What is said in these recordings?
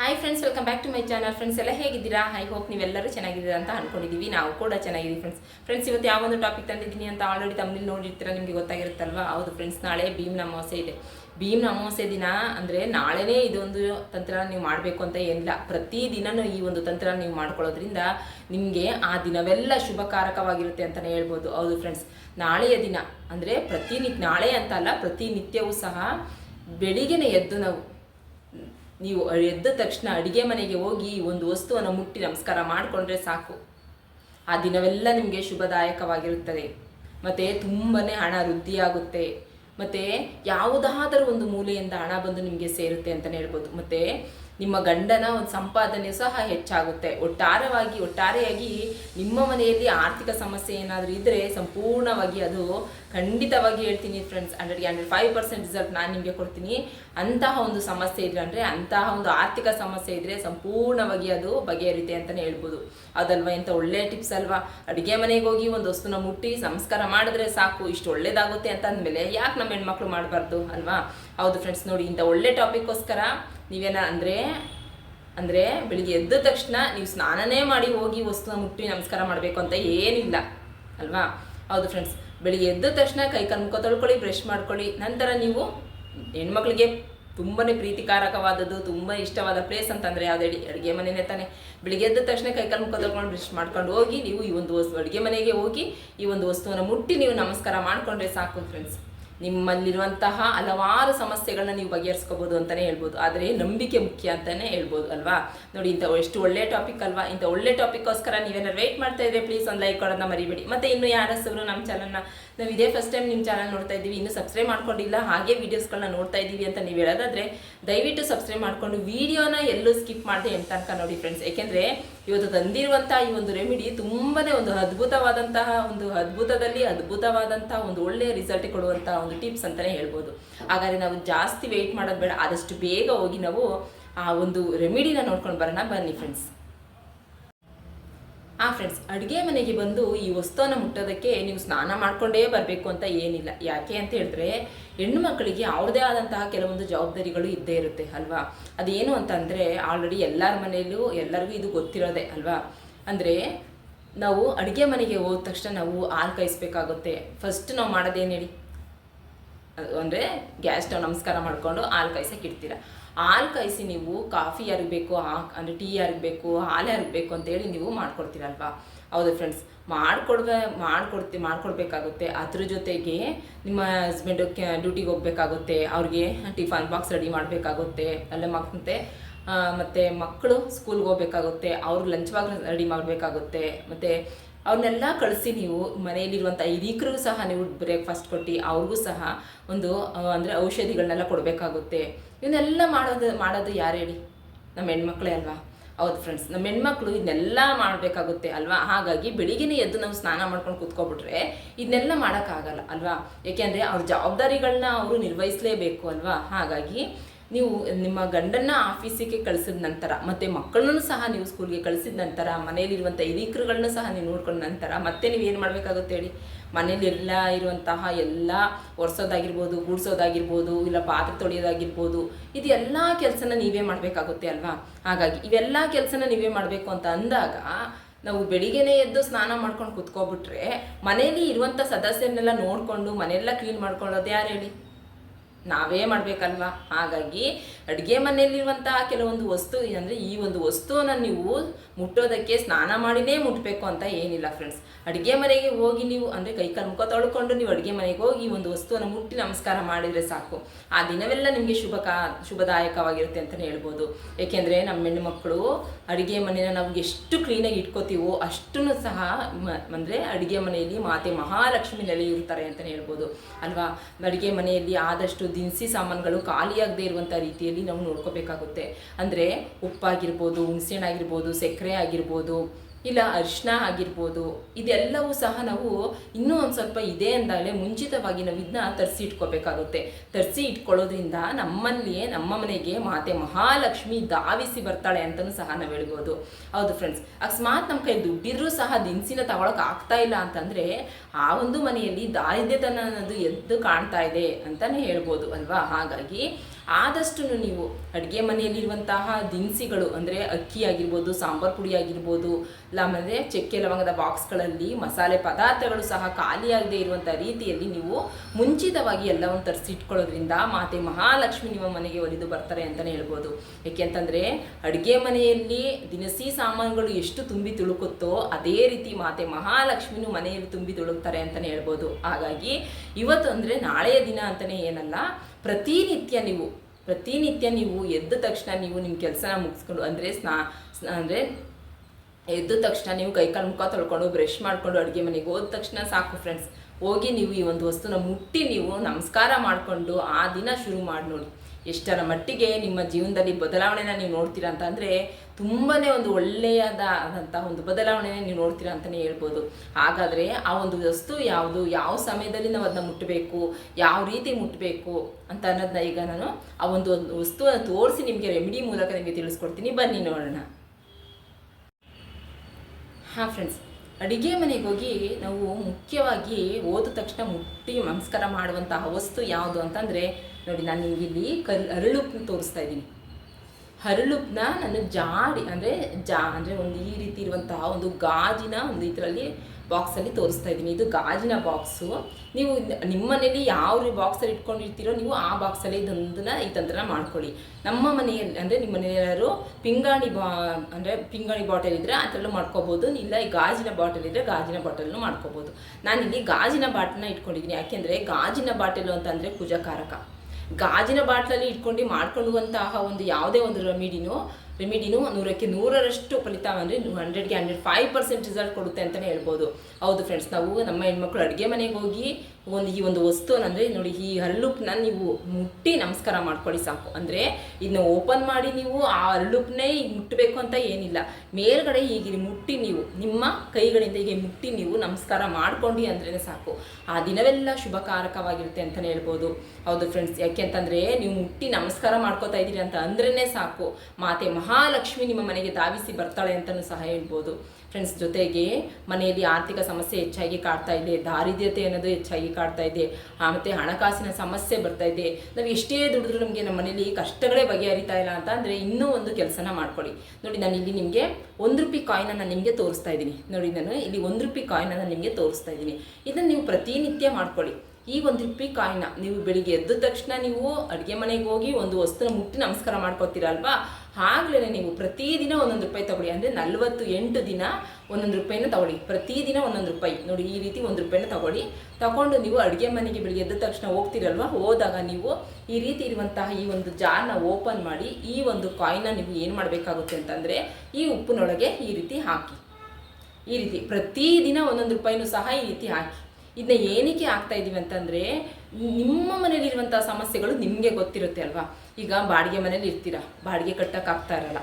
Hi friends welcome back to my channel friends ಎಲ್ಲ ಹೇಗಿದ್ದೀರಾ? I hope ನೀವೆಲ್ಲರೂ ಚೆನ್ನಾಗಿದ್ದೀರಾ ಅಂತ ಅನ್ಕೊಂಡಿದ್ದೀವಿ ನಾವು ಕೂಡ ಚೆನ್ನಾಗಿದ್ದೀವಿ ಫ್ರೆಂಡ್ಸ್ ಫ್ರೆಂಡ್ಸ್ ಇವತ್ತು ಯಾವ ಒಂದು ಟಾಪಿಕ್ ತಂದಿದ್ದೀನಿ ಅಂತ ಆಲ್ರೆಡಿ ತಮ್ಮಲ್ಲಿ ನೋಡಿರ್ತೀರ? ನಿಮಗೆ ಗೊತ್ತಾಗಿರುತ್ತಲ್ವಾ? ಹೌದು ಫ್ರೆಂಡ್ಸ್ ನಾಳೆ ಭೀಮ್ನ ಅಮಾವಾಸ್ಯೆ ಇದೆ. ಭೀಮ್ನ ಅಮಾವಾಸ್ಯೆ ದಿನ ಅಂದರೆ ನಾಳೆನೇ ಇದೊಂದು ತಂತ್ರ ನೀವು ಮಾಡಬೇಕು ಅಂತ ಏನಿಲ್ಲ. ಪ್ರತಿದಿನನೂ ಈ ಒಂದು ತಂತ್ರ ನೀವು ಮಾಡ್ಕೊಳ್ಳೋದ್ರಿಂದ ನಿಮಗೆ ಆ ದಿನವೆಲ್ಲ ಶುಭಕಾರಕವಾಗಿರುತ್ತೆ ಅಂತಲೇ ಹೇಳ್ಬೋದು. ಹೌದು ಫ್ರೆಂಡ್ಸ್ ನಾಳೆಯ ದಿನ ಅಂದರೆ ಪ್ರತಿನಿತ್ಯ ನಾಳೆ ಅಂತ ಅಲ್ಲ ಪ್ರತಿನಿತ್ಯವೂ ಸಹ ಬೆಳಿಗ್ಗೆನೆ ಎದ್ದು ನಾವು ನೀವು ಎದ್ದ ತಕ್ಷಣ ಅಡಿಗೆ ಮನೆಗೆ ಹೋಗಿ ಒಂದು ವಸ್ತುವನ್ನು ಮುಟ್ಟಿ ನಮಸ್ಕಾರ ಮಾಡಿಕೊಂಡ್ರೆ ಸಾಕು. ಆ ದಿನವೆಲ್ಲ ನಿಮಗೆ ಶುಭದಾಯಕವಾಗಿರುತ್ತದೆ. ಮತ್ತು ತುಂಬಾ ಹಣ ವೃದ್ಧಿಯಾಗುತ್ತೆ. ಮತ್ತು ಯಾವುದಾದರೂ ಒಂದು ಮೂಲೆಯಿಂದ ಹಣ ಬಂದು ನಿಮಗೆ ಸೇರುತ್ತೆ ಅಂತಲೇ ಹೇಳ್ಬೋದು. ಮತ್ತು ನಿಮ್ಮ ಗಂಡನ ಒಂದು ಸಂಪಾದನೆ ಸಹ ಹೆಚ್ಚಾಗುತ್ತೆ. ಒಟ್ಟಾರವಾಗಿ, ಒಟ್ಟಾರೆಯಾಗಿ ನಿಮ್ಮ ಮನೆಯಲ್ಲಿ ಆರ್ಥಿಕ ಸಮಸ್ಯೆ ಏನಾದರೂ ಇದ್ದರೆ ಸಂಪೂರ್ಣವಾಗಿ ಅದು ಖಂಡಿತವಾಗಿ ಹೇಳ್ತೀನಿ ಫ್ರೆಂಡ್ಸ್ ಹಂಡ್ರೆಡ್ಗೆ ಹಂಡ್ರೆಡ್ ಫೈವ್ ಪರ್ಸೆಂಟ್ ರಿಸಲ್ಟ್ ನಾನು ನಿಮಗೆ ಕೊಡ್ತೀನಿ. ಅಂತಹ ಒಂದು ಸಮಸ್ಯೆ ಇದ್ರೆ ಅಂದರೆ ಅಂತಹ ಒಂದು ಆರ್ಥಿಕ ಸಮಸ್ಯೆ ಇದ್ದರೆ ಸಂಪೂರ್ಣವಾಗಿ ಅದು ಬಗೆಹರಿತೆ ಅಂತಲೇ ಹೇಳ್ಬೋದು. ಅದಲ್ವಾ? ಎಂಥ ಒಳ್ಳೆ ಟಿಪ್ಸ್ ಅಲ್ವಾ? ಅಡುಗೆ ಮನೆಗೆ ಹೋಗಿ ಒಂದು ವಸ್ತುನ ಮುಟ್ಟಿ ಸಂಸ್ಕಾರ ಮಾಡಿದ್ರೆ ಸಾಕು, ಇಷ್ಟು ಒಳ್ಳೇದಾಗುತ್ತೆ ಅಂತ ಅಂದಮೇಲೆ ಯಾಕೆ ನಮ್ಮ ಹೆಣ್ಮಕ್ಳು ಮಾಡಬಾರ್ದು ಅಲ್ವಾ? ಹೌದು ಫ್ರೆಂಡ್ಸ್ ನೋಡಿ, ಇಂಥ ಒಳ್ಳೆ ಟಾಪಿಕ್ಕೋಸ್ಕರ ನೀವೇನ ಅಂದರೆ ಅಂದರೆ ಬೆಳಿಗ್ಗೆ ಎದ್ದ ತಕ್ಷಣ ನೀವು ಸ್ನಾನನೇ ಮಾಡಿ ಹೋಗಿ ವಸ್ತುನ ಮುಟ್ಟಿ ನಮಸ್ಕಾರ ಮಾಡಬೇಕು ಅಂತ ಏನಿಲ್ಲ, ಅಲ್ವಾ? ಹೌದು ಫ್ರೆಂಡ್ಸ್ ಬೆಳಿಗ್ಗೆ ಎದ್ದ ತಕ್ಷಣ ಕೈ ಮುಖ ತೊಳ್ಕೊಳ್ಳಿ ಬ್ರಷ್ ಮಾಡ್ಕೊಳ್ಳಿ, ನಂತರ ನೀವು ಹೆಣ್ಮಕ್ಳಿಗೆ ತುಂಬಾ ಪ್ರೀತಿಕಾರಕವಾದದ್ದು, ತುಂಬ ಇಷ್ಟವಾದ ಪ್ಲೇಸ್ ಅಂತಂದರೆ ಯಾವುದೇ? ಅಡಿ, ಅಡುಗೆ ಮನೆಯೇ ತಾನೆ. ಬೆಳಿಗ್ಗೆ ಎದ್ದ ತಕ್ಷಣ ಕೈಕಾಲು ಮುಖ ತೊಳ್ಕೊಂಡು ಬ್ರಷ್ ಮಾಡ್ಕೊಂಡು ಹೋಗಿ ನೀವು ಈ ಒಂದು ವಸ್ತು, ಅಡುಗೆ ಮನೆಗೆ ಹೋಗಿ ಈ ಒಂದು ವಸ್ತುವನ್ನು ಮುಟ್ಟಿ ನೀವು ನಮಸ್ಕಾರ ಮಾಡಿಕೊಂಡ್ರೆ ಸಾಕು ಫ್ರೆಂಡ್ಸ್ ನಿಮ್ಮಲ್ಲಿರುವಂತಹ ಹಲವಾರು ಸಮಸ್ಯೆಗಳನ್ನ ನೀವು ಬಗೆಹರಿಸ್ಕೋಬೋದು ಅಂತಲೇ ಹೇಳ್ಬೋದು. ಆದರೆ ನಂಬಿಕೆ ಮುಖ್ಯ ಅಂತಾನೆ ಹೇಳ್ಬೋದು, ಅಲ್ವಾ? ನೋಡಿ, ಇಂಥ ಎಷ್ಟು ಒಳ್ಳೆ ಟಾಪಿಕ್ ಅಲ್ವಾ? ಇಂಥ ಒಳ್ಳೆ ಟಾಪಿಕ್ಕೋಸ್ಕರ ನೀವೇನಾದ್ರು ವೆಯ್ಟ್ ಮಾಡ್ತಾ ಇದ್ರೆ ಪ್ಲೀಸ್ ಒಂದು ಲೈಕ್ ಕೊಡೋದನ್ನ ಮರಿಬೇಡಿ. ಮತ್ತೆ ಇನ್ನು ಯಾರಸರು ನಮ್ಮ ಚಾನಲ್ನ ನಾವು ಇದೇ ಫಸ್ಟ್ ಟೈಮ್ ನಿಮ್ಮ ಚಾನಲ್ ನೋಡ್ತಾ ಇದ್ದೀವಿ. ಇನ್ನೂ ಸಬ್ಸ್ಕ್ರೈಬ್ ಮಾಡ್ಕೊಂಡಿಲ್ಲ, ಹಾಗೆ ವೀಡಿಯೋಸ್ಗಳನ್ನ ನೋಡ್ತಾ ಇದ್ದೀವಿ ಅಂತ ನೀವು ಹೇಳೋದಾದ್ರೆ, ದಯವಿಟ್ಟು ಸಬ್ಸ್ಕ್ರೈಬ್ ಮಾಡಿಕೊಂಡು ವೀಡಿಯೋನ ಎಲ್ಲೂ ಸ್ಕಿಪ್ ಮಾಡದೆ ಅಂತ ತನಕ ನೋಡಿ ಫ್ರೆಂಡ್ಸ್ ಯಾಕೆಂದರೆ ಇವತ್ತು ತಂದಿರುವಂಥ ಈ ಒಂದು ರೆಮಿಡಿ ತುಂಬನೇ ಒಂದು ಅದ್ಭುತವಾದಂತಹ, ಒಂದು ಅದ್ಭುತದಲ್ಲಿ ಅದ್ಭುತವಾದಂತಹ, ಒಂದು ಒಳ್ಳೆಯ ರಿಸಲ್ಟ್ ಕೊಡುವಂಥ ಒಂದು ಟಿಪ್ಸ್ ಅಂತಲೇ ಹೇಳ್ಬೋದು. ಹಾಗಾದರೆ ನಾವು ಜಾಸ್ತಿ ವೆಯ್ಟ್ ಮಾಡೋದು ಬೇಡ. ಆದಷ್ಟು ಬೇಗ ಹೋಗಿ ನಾವು ಆ ಒಂದು ರೆಮಿಡಿನ ನೋಡ್ಕೊಂಡು ಬರೋಣ. ಬನ್ನಿ ಫ್ರೆಂಡ್ಸ್ ಆ ಫ್ರೆಂಡ್ಸ್ ಅಡುಗೆ ಮನೆಗೆ ಬಂದು ಈ ವಸ್ತುವನ್ನು ಮುಟ್ಟೋದಕ್ಕೆ ನೀವು ಸ್ನಾನ ಮಾಡಿಕೊಂಡೇ ಬರಬೇಕು ಅಂತ ಏನಿಲ್ಲ. ಯಾಕೆ ಅಂತ ಹೇಳಿದ್ರೆ, ಹೆಣ್ಣು ಮಕ್ಕಳಿಗೆ ಅವ್ರದ್ದೇ ಆದಂತಹ ಕೆಲವೊಂದು ಜವಾಬ್ದಾರಿಗಳು ಇದ್ದೇ ಇರುತ್ತೆ, ಅಲ್ವಾ? ಅದೇನು ಅಂತಂದರೆ ಆಲ್ರೆಡಿ ಎಲ್ಲರ ಮನೆಯಲ್ಲೂ ಎಲ್ಲರಿಗೂ ಇದು ಗೊತ್ತಿರೋದೆ, ಅಲ್ವಾ? ಅಂದರೆ, ನಾವು ಅಡುಗೆ ಮನೆಗೆ ಹೋದ ತಕ್ಷಣ ನಾವು ಹಾಲು ಕಾಯಿಸ್ಬೇಕಾಗುತ್ತೆ. ಫಸ್ಟ್ ನಾವು ಮಾಡೋದೇನು ಹೇಳಿ? ಅಂದರೆ ಗ್ಯಾಸ್ ಸ್ಟವ್ ನಮಸ್ಕಾರ ಮಾಡಿಕೊಂಡು ಹಾಲು ಕಾಯಿಸಕ್ಕೆ ಇಡ್ತೀರ. ಹಾಲು ಕಾಯಿಸಿ ನೀವು ಕಾಫಿ ಯಾರಿಗೆ ಬೇಕು ಅಂದರೆ ಟೀ ಯಾರಿಗೆ ಬೇಕು ಹಾಲು ಯಾರಿಗೆ ಬೇಕು ಅಂತೇಳಿ ನೀವು ಮಾಡ್ಕೊಡ್ತೀರಲ್ವಾ? ಹೌದು ಫ್ರೆಂಡ್ಸ್ ಮಾಡಿಕೊಡ್ಬೇ, ಮಾಡಿಕೊಡ್ತಿ, ಮಾಡ್ಕೊಡ್ಬೇಕಾಗುತ್ತೆ. ಅದ್ರ ಜೊತೆಗೆ ನಿಮ್ಮ ಹಸ್ಬೆಂಡು ಡ್ಯೂಟಿಗೆ ಹೋಗ್ಬೇಕಾಗುತ್ತೆ. ಅವ್ರಿಗೆ ಟಿಫನ್ ಬಾಕ್ಸ್ ರೆಡಿ ಮಾಡಬೇಕಾಗುತ್ತೆ. ಅಲ್ಲ ಮತ್ತೆ ಮತ್ತು ಮಕ್ಕಳು ಸ್ಕೂಲ್ಗೆ ಹೋಗ್ಬೇಕಾಗುತ್ತೆ. ಅವ್ರಿಗೆ ಲಂಚ್ ಬಾಕ್ಸ್ ರೆಡಿ ಮಾಡಬೇಕಾಗುತ್ತೆ. ಮತ್ತು ಅವನ್ನೆಲ್ಲ ಕಳಿಸಿ ನೀವು ಮನೆಯಲ್ಲಿರುವಂಥ ಹಿರೀಕರಿಗೂ ಸಹ ನೀವು ಬ್ರೇಕ್ಫಾಸ್ಟ್ ಕೊಟ್ಟು ಅವ್ರಿಗೂ ಸಹ ಒಂದು ಅಂದರೆ ಔಷಧಿಗಳನ್ನೆಲ್ಲ ಕೊಡಬೇಕಾಗುತ್ತೆ. ಇವನ್ನೆಲ್ಲ ಮಾಡೋದು ಮಾಡೋದು ಯಾರು ಹೇಳಿ? ನಮ್ಮ ಹೆಣ್ಮಕ್ಳೇ ಅಲ್ವಾ? ಹೌದು ಫ್ರೆಂಡ್ಸ್ ನಮ್ಮ ಹೆಣ್ಮಕ್ಳು ಇದನ್ನೆಲ್ಲ ಮಾಡಬೇಕಾಗುತ್ತೆ ಅಲ್ವಾ? ಹಾಗಾಗಿ ಬೆಳಿಗ್ಗೆನೇ ಎದ್ದು ನಾವು ಸ್ನಾನ ಮಾಡ್ಕೊಂಡು ಕೂತ್ಕೊಬಿಟ್ರೆ ಇದನ್ನೆಲ್ಲ ಮಾಡೋಕ್ಕಾಗಲ್ಲ ಅಲ್ವಾ? ಏಕೆಂದರೆ ಅವ್ರ ಜವಾಬ್ದಾರಿಗಳನ್ನ ಅವರು ನಿರ್ವಹಿಸಲೇಬೇಕು ಅಲ್ವಾ? ಹಾಗಾಗಿ ನೀವು ನಿಮ್ಮ ಗಂಡನ್ನ ಆಫೀಸಿಗೆ ಕಳಿಸಿದ ನಂತರ, ಮತ್ತು ಮಕ್ಕಳನ್ನು ಸಹ ನೀವು ಸ್ಕೂಲ್ಗೆ ಕಳಿಸಿದ ನಂತರ ಮನೆಯಲ್ಲಿರುವಂಥ ಹಿರೀಕರುಗಳನ್ನ ಸಹ ನೀವು ನೋಡ್ಕೊಂಡ ನಂತರ ಮತ್ತೆ ನೀವು ಏನು ಮಾಡಬೇಕಾಗುತ್ತೆ ಹೇಳಿ? ಮನೇಲಿ ಎಲ್ಲ ಇರುವಂತಹ ಎಲ್ಲ ಒರೆಸೋದಾಗಿರ್ಬೋದು, ಗೂಡ್ಸೋದಾಗಿರ್ಬೋದು, ಇಲ್ಲ ಪಾತ್ರೆ ತೊಳೆಯೋದಾಗಿರ್ಬೋದು, ಇದು ಎಲ್ಲ ಕೆಲಸನ ನೀವೇ ಮಾಡಬೇಕಾಗುತ್ತೆ ಅಲ್ವಾ? ಹಾಗಾಗಿ ಇವೆಲ್ಲ ಕೆಲಸನ ನೀವೇ ಮಾಡಬೇಕು ಅಂತ ಅಂದಾಗ, ನಾವು ಬೆಳಿಗ್ಗೆನೇ ಎದ್ದು ಸ್ನಾನ ಮಾಡ್ಕೊಂಡು ಕುತ್ಕೊಬಿಟ್ರೆ ಮನೇಲಿ ಇರುವಂಥ ಸದಸ್ಯರನ್ನೆಲ್ಲ ನೋಡಿಕೊಂಡು ಮನೆಯೆಲ್ಲ ಕ್ಲೀನ್ ಮಾಡ್ಕೊಳ್ಳೋದು ಯಾರು ಹೇಳಿ? ನಾವೇ ಮಾಡಬೇಕಲ್ವಾ? ಹಾಗಾಗಿ ಅಡುಗೆ ಮನೆಯಲ್ಲಿರುವಂತಹ ಕೆಲವೊಂದು ವಸ್ತು ಅಂದರೆ ಈ ಒಂದು ವಸ್ತುವನ್ನು ನೀವು ಮುಟ್ಟೋದಕ್ಕೆ ಸ್ನಾನ ಮಾಡಿನೇ ಮುಟ್ಟಬೇಕು ಅಂತ ಏನಿಲ್ಲ ಫ್ರೆಂಡ್ಸ್ ಅಡುಗೆ ಮನೆಗೆ ಹೋಗಿ ನೀವು ಅಂದರೆ ಕೈಕಾಲು ಮುಖ ತೊಳ್ಕೊಂಡು ನೀವು ಅಡುಗೆ ಮನೆಗೆ ಹೋಗಿ ಒಂದು ವಸ್ತುವನ್ನು ಮುಟ್ಟಿ ನಮಸ್ಕಾರ ಮಾಡಿದರೆ ಸಾಕು. ಆ ದಿನವೆಲ್ಲ ನಿಮಗೆ ಶುಭ ಕಾ, ಶುಭದಾಯಕವಾಗಿರುತ್ತೆ ಅಂತಲೇ ಹೇಳ್ಬೋದು. ಏಕೆಂದರೆ ನಮ್ಮ ಹೆಣ್ಣು ಮಕ್ಕಳು ಅಡುಗೆ ಮನೆಯ ನಾವು ಎಷ್ಟು ಕ್ಲೀನಾಗಿ ಇಟ್ಕೋತೀವೋ ಅಷ್ಟೂ ಸಹ ಅಂದ್ರೆ ಅಡುಗೆ ಮನೆಯಲ್ಲಿ ಮಾತೆ ಮಹಾಲಕ್ಷ್ಮಿ ನೆಲೆಯಿರ್ತಾರೆ ಅಂತಲೇ ಹೇಳ್ಬೋದು. ಅಲ್ವಾ? ಅಡುಗೆ ಮನೆಯಲ್ಲಿ ಆದಷ್ಟು ದಿನಸಿ ಸಾಮಾನುಗಳು ಖಾಲಿಯಾಗದೇ ಇರುವಂಥ ರೀತಿಯಲ್ಲಿ ನಾವು ನೋಡ್ಕೋಬೇಕಾಗುತ್ತೆ. ಅಂದರೆ ಉಪ್ಪಾಗಿರ್ಬೋದು, ಹುಣಸೆಹಣ್ಣಾಗಿರ್ಬೋದು, ಸಕ್ಕರೆ ಆಗಿರ್ಬೋದು ಇಲ್ಲ ಅರಿಶಿನ ಆಗಿರ್ಬೋದು ಇದೆಲ್ಲವೂ ಸಹ ನಾವು ಇನ್ನೂ ಒಂದು ಸ್ವಲ್ಪ ಇದೆ ಅಂದಾಗಲೇ ಮುಂಚಿತವಾಗಿ ನಾವು ಇದನ್ನ ತರಿಸಿ ಇಟ್ಕೋಬೇಕಾಗುತ್ತೆ. ತರಿಸಿ ಇಟ್ಕೊಳ್ಳೋದ್ರಿಂದ ನಮ್ಮಲ್ಲಿಯೇ ನಮ್ಮ ಮನೆಗೆ ಮಾತೆ ಮಹಾಲಕ್ಷ್ಮಿ ಧಾವಿಸಿ ಬರ್ತಾಳೆ ಅಂತಲೂ ಸಹ ನಾವು ಹೇಳ್ಬೋದು. ಹೌದು ಫ್ರೆಂಡ್ಸ್ ಅಕಸ್ಮಾತ್ ನಮ್ಮ ಕೈ ದುಡ್ಡಿದ್ರೂ ಸಹ ದಿನಸಿನ ತಗೊಳಕ್ಕೆ ಆಗ್ತಾ ಇಲ್ಲ ಅಂತಂದರೆ ಆ ಒಂದು ಮನೆಯಲ್ಲಿ ದಾರಿದ್ರ್ಯತನ ಅನ್ನೋದು ಎದ್ದು ಕಾಣ್ತಾ ಇದೆ ಅಂತಲೇ ಹೇಳ್ಬೋದು ಅಲ್ವಾ? ಹಾಗಾಗಿ ಆದಷ್ಟು ನೀವು ಅಡುಗೆ ಮನೆಯಲ್ಲಿರುವಂತಹ ದಿನಸಿಗಳು, ಅಂದರೆ ಅಕ್ಕಿ ಆಗಿರ್ಬೋದು, ಸಾಂಬಾರು ಪುಡಿ ಆಗಿರ್ಬೋದು ಆಮೇಲೆ ಚಕ್ಕೆ ಲವಂಗದ ಬಾಕ್ಸ್ಗಳಲ್ಲಿ ಮಸಾಲೆ ಪದಾರ್ಥಗಳು ಸಹ ಖಾಲಿಯಾಗದೆ ಇರುವಂಥ ರೀತಿಯಲ್ಲಿ ನೀವು ಮುಂಚಿತವಾಗಿ ಎಲ್ಲವನ್ನು ತರಿಸಿಟ್ಕೊಳ್ಳೋದ್ರಿಂದ ಮಾತೆ ಮಹಾಲಕ್ಷ್ಮಿ ನಿಮ್ಮ ಮನೆಗೆ ಒಲಿದು ಬರ್ತಾರೆ ಅಂತಲೇ ಹೇಳ್ಬೋದು. ಏಕೆಂತಂದರೆ ಅಡುಗೆ ಮನೆಯಲ್ಲಿ ದಿನಸಿ ಸಾಮಾನುಗಳು ಎಷ್ಟು ತುಂಬಿ ತುಳುಕುತ್ತೋ ಅದೇ ರೀತಿ ಮಾತೆ ಮಹಾಲಕ್ಷ್ಮಿನೂ ಮನೆಯಲ್ಲಿ ತುಂಬಿ ತುಳುಕ್ತಾರೆ ಅಂತಲೇ ಹೇಳ್ಬೋದು. ಹಾಗಾಗಿ ಇವತ್ತು ಅಂದರೆ ನಾಳೆಯ ದಿನ ಅಂತಲೇ ಏನಲ್ಲ ಪ್ರತಿನಿತ್ಯ ನೀವು ಪ್ರತಿನಿತ್ಯ ನೀವು ಎದ್ದ ತಕ್ಷಣ ನೀವು ನಿಮ್ಮ ಕೆಲಸನ ಮುಗಿಸ್ಕೊಂಡು, ಅಂದರೆ ಸ್ನಾ ಅಂದರೆ ಎದ್ದ ತಕ್ಷಣ ನೀವು ಕೈಕಾಲು ಮುಖ ತೊಳ್ಕೊಂಡು, ಬ್ರಷ್ ಮಾಡಿಕೊಂಡು, ಅಡುಗೆ ಮನೆಗೆ ಹೋದ ತಕ್ಷಣ ಸಾಕು ಫ್ರೆಂಡ್ಸ್ ಹೋಗಿ ನೀವು ಈ ಒಂದು ವಸ್ತುನ ಮುಟ್ಟಿ ನೀವು ನಮಸ್ಕಾರ ಮಾಡಿಕೊಂಡು ಆ ದಿನ ಶುರು ಮಾಡಿ ನೋಡಿ. ಎಷ್ಟರ ಮಟ್ಟಿಗೆ ನಿಮ್ಮ ಜೀವನದಲ್ಲಿ ಬದಲಾವಣೆನ ನೀವು ನೋಡ್ತೀರಾ ಅಂತ ಅಂದರೆ ತುಂಬಾ ಒಂದು ಒಳ್ಳೆಯದ ಆದಂತಹ ಒಂದು ಬದಲಾವಣೆ ನೀವು ನೋಡ್ತೀರಾ ಅಂತಲೇ ಹೇಳ್ಬೋದು. ಹಾಗಾದರೆ ಆ ಒಂದು ವಸ್ತು ಯಾವುದು, ಯಾವ ಸಮಯದಲ್ಲಿ ನಾವು ಅದನ್ನ ಮುಟ್ಟಬೇಕು ಯಾವ ರೀತಿ ಮುಟ್ಟಬೇಕು ಅಂತ ಅನ್ನೋದನ್ನ ಈಗ ನಾನು ಆ ಒಂದು ವಸ್ತುವನ್ನು ತೋರಿಸಿ ನಿಮಗೆ ರೆಮಿಡಿ ಮೂಲಕ ನಿಮಗೆ ತಿಳಿಸ್ಕೊಡ್ತೀನಿ. ಬನ್ನಿ ನೋಡೋಣ. ಹಾಂ ಫ್ರೆಂಡ್ಸ್ ಅಡುಗೆ ಮನೆಗೆ ಹೋಗಿ ನಾವು ಮುಖ್ಯವಾಗಿ ಓದ ತಕ್ಷಣ ಮುಟ್ಟಿ ನಮಸ್ಕಾರ ಮಾಡುವಂತಹ ವಸ್ತು ಯಾವುದು ಅಂತಂದರೆ ನೋಡಿ, ನಾನು ನಿಮಗೆ ಇಲ್ಲಿ ಕಲ್ ಅರಳು ತೋರಿಸ್ತಾ ಇದ್ದೀನಿ. ಹರಳುಪ್ಪನ್ನ ನಾನು ಜಾಡಿ, ಅಂದರೆ ಜಾ, ಅಂದರೆ ಒಂದು ಈ ರೀತಿ ಇರುವಂತಹ ಒಂದು ಗಾಜಿನ ಒಂದು ಇದರಲ್ಲಿ ಬಾಕ್ಸಲ್ಲಿ ತೋರಿಸ್ತಾ ಇದ್ದೀನಿ. ಇದು ಗಾಜಿನ ಬಾಕ್ಸು ನೀವು ನಿಮ್ಮ ಮನೆಯಲ್ಲಿ ಯಾವ ಬಾಕ್ಸಲ್ಲಿ ಇಟ್ಕೊಂಡಿರ್ತೀರೋ ನೀವು ಆ ಬಾಕ್ಸಲ್ಲಿ ಇದೊಂದನ್ನ, ಈ ತಂತ್ರನ ಮಾಡ್ಕೊಳ್ಳಿ. ನಮ್ಮ ಮನೆಯಲ್ಲಿ, ಅಂದರೆ ನಿಮ್ಮ ಮನೆಯಲ್ಲರೂ ಪಿಂಗಾಣಿ ಬಾ, ಅಂದರೆ ಪಿಂಗಾಣಿ ಬಾಟಲ್ ಇದ್ದರೆ ಅದರಲ್ಲೂ ಮಾಡ್ಕೋಬೋದು. ಇಲ್ಲ ಈ ಗಾಜಿನ ಬಾಟಲ್ ಇದ್ದರೆ ಗಾಜಿನ ಬಾಟಲ್ನು ಮಾಡ್ಕೋಬೋದು. ನಾನಿಲ್ಲಿ ಗಾಜಿನ ಬಾಟಲ್ನ ಇಟ್ಕೊಂಡಿದ್ದೀನಿ. ಯಾಕೆಂದರೆ ಗಾಜಿನ ಬಾಟಲು ಅಂತಂದರೆ ಕುಜಕಾರಕ. ಗಾಜಿನ ಬಾಟ್ಲಲ್ಲಿ ಇಟ್ಕೊಂಡು ಮಾಡ್ಕೊಳ್ಳುವಂತಹ ಒಂದು ಯಾವುದೇ ಒಂದು ರೆಮಿಡಿನೂ ರೆಮಿಡಿನೂ ನೂರಕ್ಕೆ ನೂರರಷ್ಟು ಫಲಿತಾಂಶ ಅಂದರೆ ಹಂಡ್ರೆಡ್ಗೆ ಹಂಡ್ರೆಡ್ ಫೈವ್ ಪರ್ಸೆಂಟ್ ರಿಸಲ್ಟ್ ಕೊಡುತ್ತೆ ಅಂತಲೇ ಹೇಳ್ಬೋದು. ಹೌದು ಫ್ರೆಂಡ್ಸ್ ನಾವು ನಮ್ಮ ಹೆಣ್ಮಕ್ಳು ಅಡುಗೆ ಮನೆಗೆ ಹೋಗಿ ಒಂದು ಈ ಒಂದು ವಸ್ತು ಅಂದರೆ ನೋಡಿ ಈ ಹರಳುಪ್ಪನ್ನ ನೀವು ಮುಟ್ಟಿ ನಮಸ್ಕಾರ ಮಾಡ್ಕೊಳ್ಳಿ ಸಾಕು. ಅಂದರೆ ಇದನ್ನ ಓಪನ್ ಮಾಡಿ ನೀವು ಆ ಹರಳುಪ್ಪನ್ನೇ ಈಗ ಮುಟ್ಟಬೇಕು ಅಂತ ಏನಿಲ್ಲ. ಮೇಲ್ಗಡೆ ಈಗ ಮುಟ್ಟಿ ನೀವು, ನಿಮ್ಮ ಕೈಗಳಿಂದ ಹೀಗೆ ಮುಟ್ಟಿ ನೀವು ನಮಸ್ಕಾರ ಮಾಡ್ಕೊಂಡು ಅಂದ್ರೇ ಸಾಕು. ಆ ದಿನವೆಲ್ಲ ಶುಭಕಾರಕವಾಗಿರುತ್ತೆ ಅಂತಲೇ ಹೇಳ್ಬೋದು. ಹೌದು ಫ್ರೆಂಡ್ಸ್ ಯಾಕೆ ಅಂತಂದರೆ ನೀವು ಮುಟ್ಟಿ ನಮಸ್ಕಾರ ಮಾಡ್ಕೋತಾ ಇದ್ದೀರಿ ಅಂತ ಅಂದ್ರೇ ಸಾಕು. ಮಾತೆ ಮಹಾಲಕ್ಷ್ಮಿ ನಿಮ್ಮ ಮನೆಗೆ ಧಾವಿಸಿ ಬರ್ತಾಳೆ ಅಂತಲೂ ಸಹ ಹೇಳ್ಬೋದು. ಫ್ರೆಂಡ್ಸ್ ಜೊತೆಗೆ ಮನೆಯಲ್ಲಿ ಆರ್ಥಿಕ ಸಮಸ್ಯೆ ಹೆಚ್ಚಾಗಿ ಕಾಡ್ತಾ ಇದೆ, ದಾರಿದ್ರ್ಯತೆ ಅನ್ನೋದು ಹೆಚ್ಚಾಗಿ ಕಾಡ್ತಾ ಇದೆ ಮತ್ತು ಹಣಕಾಸಿನ ಸಮಸ್ಯೆ ಬರ್ತಾ ಇದೆ. ನಾವು ಎಷ್ಟೇ ದುಡಿದ್ರೂ ನಮಗೆ ನಮ್ಮ ಮನೇಲಿ ಕಷ್ಟಗಳೇ ಬಗೆಹರಿತಾ ಇಲ್ಲ ಅಂತ ಅಂದರೆ ಇನ್ನೂ ಒಂದು ಕೆಲಸನ ಮಾಡ್ಕೊಳ್ಳಿ. ನೋಡಿ, ನಾನು ಇಲ್ಲಿ ನಿಮಗೆ ಒಂದು ರೂಪಾಯಿ ಕಾಯಿನ ನಾನು ನಿಮಗೆ ತೋರಿಸ್ತಾ ಇದ್ದೀನಿ. ನೋಡಿ, ನಾನು ಇಲ್ಲಿ ಒಂದು ರೂಪಾಯಿ ಕಾಯಿನ ನಿಮಗೆ ತೋರಿಸ್ತಾ ಇದ್ದೀನಿ. ಇದನ್ನು ನೀವು ಪ್ರತಿನಿತ್ಯ ಮಾಡ್ಕೊಳ್ಳಿ. ಈ ಒಂದು ರೂಪಾಯಿ ಕಾಯಿನ ನೀವು ಬೆಳಿಗ್ಗೆ ಎದ್ದ ತಕ್ಷಣ ನೀವು ಅಡುಗೆ ಮನೆಗೆ ಹೋಗಿ ಒಂದು ವಸ್ತುನ ಮುಟ್ಟಿ ನಮಸ್ಕಾರ ಮಾಡ್ಕೊತೀರಲ್ವಾ? ಆಗ್ಲೇ ನೀವು ಪ್ರತಿದಿನ ಒಂದೊಂದು ರೂಪಾಯಿ ತಗೊಳ್ಳಿ. ಅಂದರೆ ನಲ್ವತ್ತು ಎಂಟು ದಿನ ಒಂದೊಂದು ರೂಪಾಯಿನ ತಗೊಳ್ಳಿ. ಪ್ರತಿದಿನ ಒಂದೊಂದು ರೂಪಾಯಿ. ನೋಡಿ, ಈ ರೀತಿ ಒಂದು ರೂಪಾಯಿನ ತಗೊಳ್ಳಿ. ತಗೊಂಡು ನೀವು ಅಡುಗೆ ಮನೆಗೆ ಬೆಳಿಗ್ಗೆ ಎದ್ದ ತಕ್ಷಣ ಹೋಗ್ತೀರಲ್ವ? ಹೋದಾಗ ನೀವು ಈ ರೀತಿ ಇರುವಂತಹ ಈ ಒಂದು ಜಾರ್ನ ಓಪನ್ ಮಾಡಿ, ಈ ಒಂದು ಕಾಯಿನ ನೀವು ಏನು ಮಾಡಬೇಕಾಗುತ್ತೆ ಅಂತಂದರೆ, ಈ ಉಪ್ಪಿನೊಳಗೆ ಈ ರೀತಿ ಹಾಕಿ. ಈ ರೀತಿ ಪ್ರತಿದಿನ ಒಂದೊಂದು ರೂಪಾಯಿನೂ ಸಹ ಈ ರೀತಿ ಹಾಕಿ. ಇದನ್ನ ಏನಕ್ಕೆ ಆಗ್ತಾ ಇದೀವಿ ಅಂತಂದರೆ ನಿಮ್ಮ ಮನೇಲಿರುವಂಥ ಸಮಸ್ಯೆಗಳು ನಿಮಗೆ ಗೊತ್ತಿರುತ್ತೆ ಅಲ್ವಾ? ಈಗ ಬಾಡಿಗೆ ಮನೇಲಿ ಇರ್ತೀರಾ? ಬಾಡಿಗೆ ಕಟ್ಟೋಕ್ಕಾಗ್ತಾ ಇರಲ್ಲ.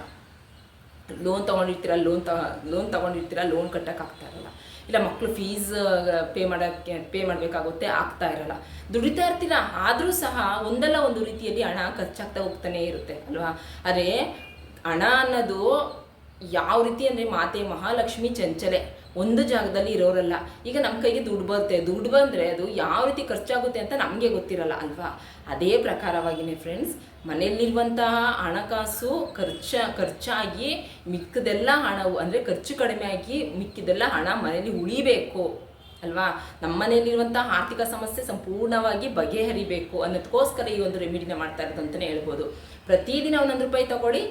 ಲೋನ್ ತೊಗೊಂಡಿರ್ತೀರ? ಲೋನ್ ತ ಲೋನ್ ತೊಗೊಂಡಿರ್ತೀರ? ಲೋನ್ ಕಟ್ಟಕ್ಕೆ ಆಗ್ತಾ ಇರಲ್ಲ. ಇಲ್ಲ ಮಕ್ಕಳು ಫೀಸ್ ಪೇ ಮಾಡೋಕ್ಕೆ ಪೇ ಮಾಡಬೇಕಾಗುತ್ತೆ, ಆಗ್ತಾ ಇರಲ್ಲ. ದುಡಿತಾ ಇರ್ತೀರ ಆದರೂ ಸಹ ಒಂದಲ್ಲ ಒಂದು ರೀತಿಯಲ್ಲಿ ಹಣ ಖರ್ಚಾಗ್ತಾ ಹೋಗ್ತಾನೆ ಇರುತ್ತೆ, ಅಲ್ವಾ? ಅದೇ ಹಣ ಅನ್ನೋದು ಯಾವ ರೀತಿ ಅಂದರೆ ಮಾತೆ ಮಹಾಲಕ್ಷ್ಮಿ ಚಂಚಲೆ. ಒಂದು ಜಾಗದಲ್ಲಿ ಇರೋರಲ್ಲ. ಈಗ ನಮ್ಮ ಕೈಗೆ ದುಡ್ಡು ಬರುತ್ತೆ. ದುಡ್ಡು ಬಂದರೆ ಅದು ಯಾವ ರೀತಿ ಖರ್ಚಾಗುತ್ತೆ ಅಂತ ನಮಗೆ ಗೊತ್ತಿರಲ್ಲ ಅಲ್ವಾ? ಅದೇ ಪ್ರಕಾರವಾಗಿಯೇ ಫ್ರೆಂಡ್ಸ್, ಮನೆಯಲ್ಲಿರುವಂತಹ ಹಣಕಾಸು ಖರ್ಚ, ಖರ್ಚಾಗಿ ಮಿಕ್ಕದೆಲ್ಲ ಹಣವು, ಅಂದರೆ ಖರ್ಚು ಕಡಿಮೆ ಆಗಿ ಮಿಕ್ಕಿದೆಲ್ಲ ಹಣ ಮನೆಯಲ್ಲಿ ಉಳಿಬೇಕು, ಅಲ್ವಾ? ನಮ್ಮ ಮನೆಯಲ್ಲಿರುವಂತಹ ಆರ್ಥಿಕ ಸಮಸ್ಯೆ ಸಂಪೂರ್ಣವಾಗಿ ಬಗೆಹರಿಬೇಕು ಅನ್ನೋದಕ್ಕೋಸ್ಕರ ಈ ಒಂದು ರೆಮಿಡಿನ ಮಾಡ್ತಾ ಇರೋದು ಅಂತಲೇ ಹೇಳ್ಬೋದು. ಪ್ರತಿದಿನ ಒಂದೊಂದು ರೂಪಾಯಿ ತಗೊಳ್ಳಿ